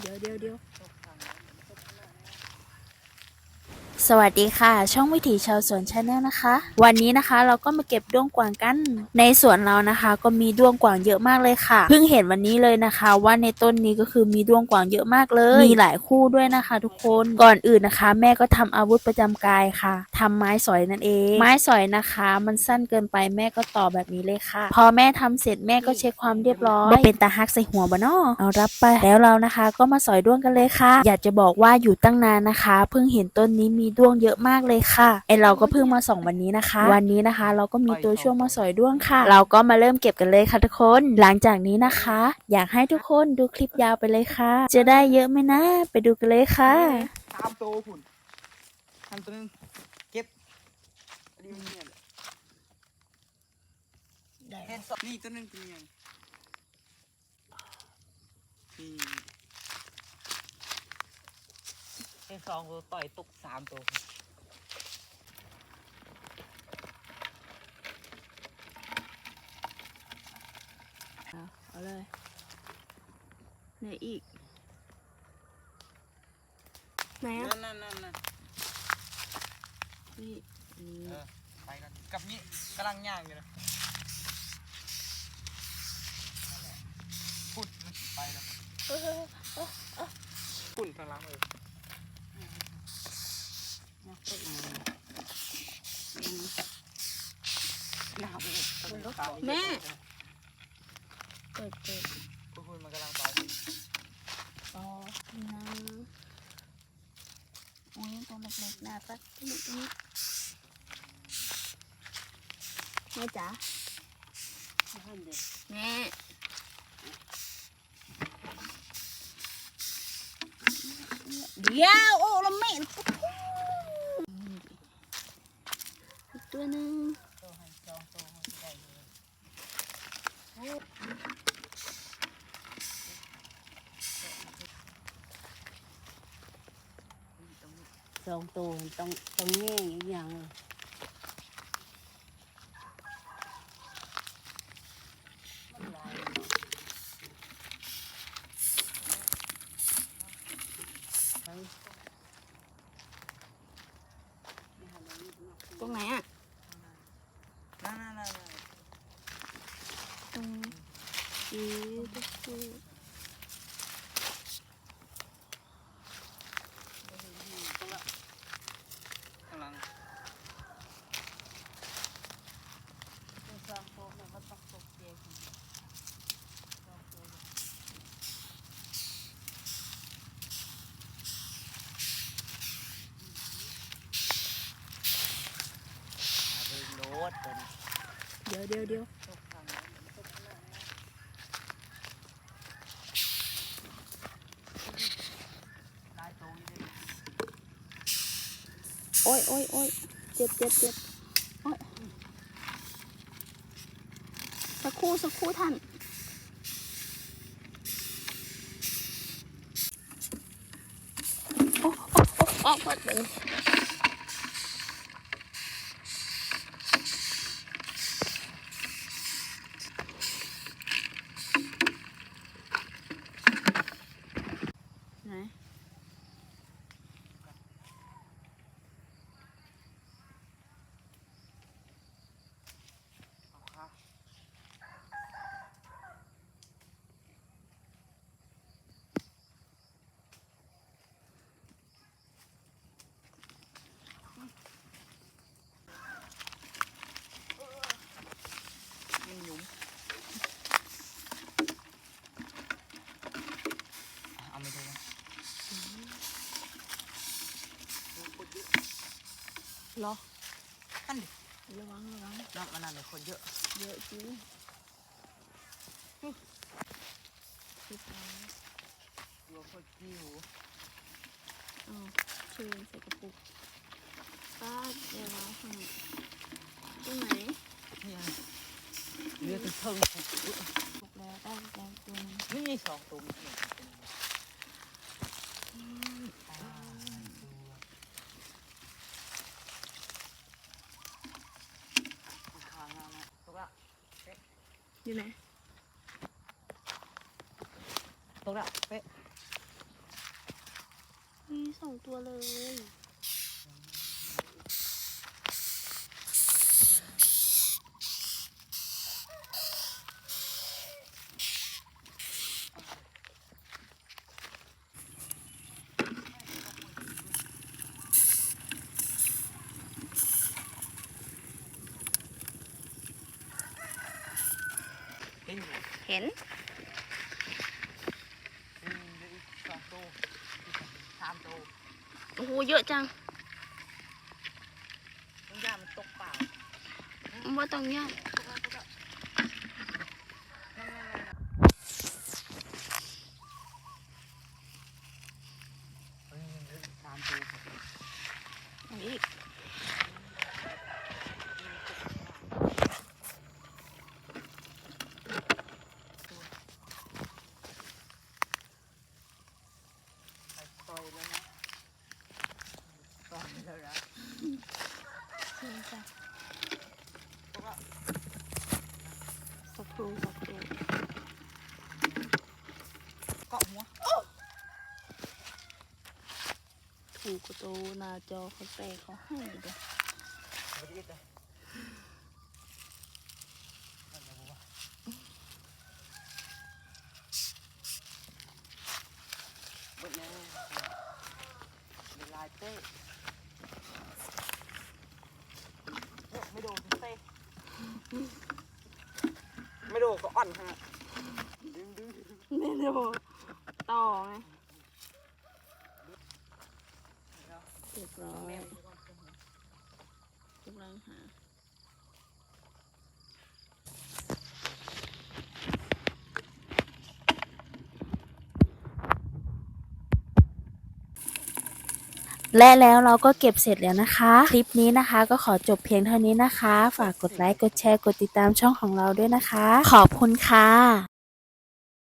เดี๋ยวเดี๋ยวเดี๋ยว สวัสดีค่ะ ช่องวิถีชาวสวนชาแนลนะคะ วันนี้นะคะเราก็มาเก็บด้วงกวางกัน ในสวนเรานะคะ ก็มีด้วงกวางเยอะมากเลยค่ะ เพิ่งเห็นวันนี้เลยนะคะ ว่าในต้นนี้ก็คือมีด้วงกวางเยอะมากเลย มีหลายคู่ด้วยนะคะ ทุกคนก่อนอื่นนะคะ แม่ก็ทำอาวุธประจำกายค่ะทำไม้สอยนั่นเอง ไม้สอยนะคะ มันสั้นเกินไปแม่ก็ต่อแบบนี้เลยค่ะ พอแม่ทำเสร็จแม่ก็เช็คความเรียบร้อยบ่เป็นตาฮักใส่หัวบะเนาะเอารับไปแล้วเรานะคะ ก็มาสอยด้วงกันเลยค่ะ อยากจะบอกว่าอยู่ตั้งนานนะคะ เพิ่งเห็นต้นนี้มีด้วงเยอะมากเลยค่ะไอเราก็เพิ่งมาส่องวันนี้นะคะ วันนี้นะคะ เราก็มีตัวช่วงมาสอยด้วงค่ะ เราก็มาเริ่มเก็บกันเลยค่ะทุกคน หลังจากนี้นะคะ อยากให้ทุกคนดูคลิปยาวไปเลยค่ะ จะได้เยอะไหมนะ ไปดูกันเลยค่ะตามโตผุนทำตัวนึงเก็บอันนี้มันเนี่ยแหละเห็นสองนี่ตัวนึงเป็นยังนี่ เห็นสองตัวต่อยตกสามตัวเอาเอาเลยไหนอีก ไหนอะ นั่นนั่นนั่นนั่นนี่อืมเออไปกันกับนี้กำลังย่างอยู่นะนั่นแหละพุ่นไปแล้วพุ่นทางหลังเลย แม่ เปิดเปิดพุ่นมันกำลังไปต่อนะโอ้ยตัวเล็กๆน่ารักที่นี่นี่แม่จ๋าแม่เดี๋ยวโอ้ละแม่อีกตัวหนึง สองตัวต้องต้องแง่งอีกอย่างเลยตรงไหนอะนั่นนั่นนั่นนั่นตรงนี้ตุ๊กตุ๊ก ข้างหลัง โลด เดี๋ยวเดี๋ยวเดี๋ยวโอ๊ยโอ๊ยโอ้ยโอ้ยเจ็บเจ็บเจ็บโอ้ยสักครู่สักครู่ท่านโอ้โอ้โอ้ออกหมดเลยไหน เอาค่ะ มันหยุมเอาไม่ถูกนะ เหรอนั่นดิระวังระวังน้ำมันนั่นเลยคนเยอะ เยอะจริงคิดแล้วรวมคนกิ้วอ้าวเชิญใส่กระปุกป้าเดี๋ยวเราทำตรงไหนเนี่ยเรือถึงเทิงปุกแล้วได้แล้วตัวหนึงนี่มีสองตัว อยู่ไหนตรงนั้นเป๊ะมีสองตัวเลย เห็นอยู่เห็นอืมเหลืออีกสองตัวสามตัวโอ้โหเยอะจังมันย่ามันตกเปล่าว่าต้องยาก เฮ้ยเหลืออีกสามตัว อันนี้ ไปต่อยแล้วนะต่อยแล้วนะ ใช่จ้ะ เพราะว่า สักครู่สักครู่ เกาะหัว ถูกกระโตหน้าจอเขาใส่เขาให้เด้อไม่ได้เลยนั่นแหละผมว่าเบิดแล้วเวลาเต้เฮ้ยไม่โดนเต้ไม่โดนก็อ่อนฮะดึงดึงเมนูต่อไงเรียบ ร้อยกำลังหาและแล้วเราก็เก็บเสร็จแล้วนะคะ คลิปนี้นะคะก็ขอจบเพียงเท่านี้นะคะ ฝากกดไลค์ กดแชร์ กดติดตามช่องของเราด้วยนะคะ ขอบคุณค่ะ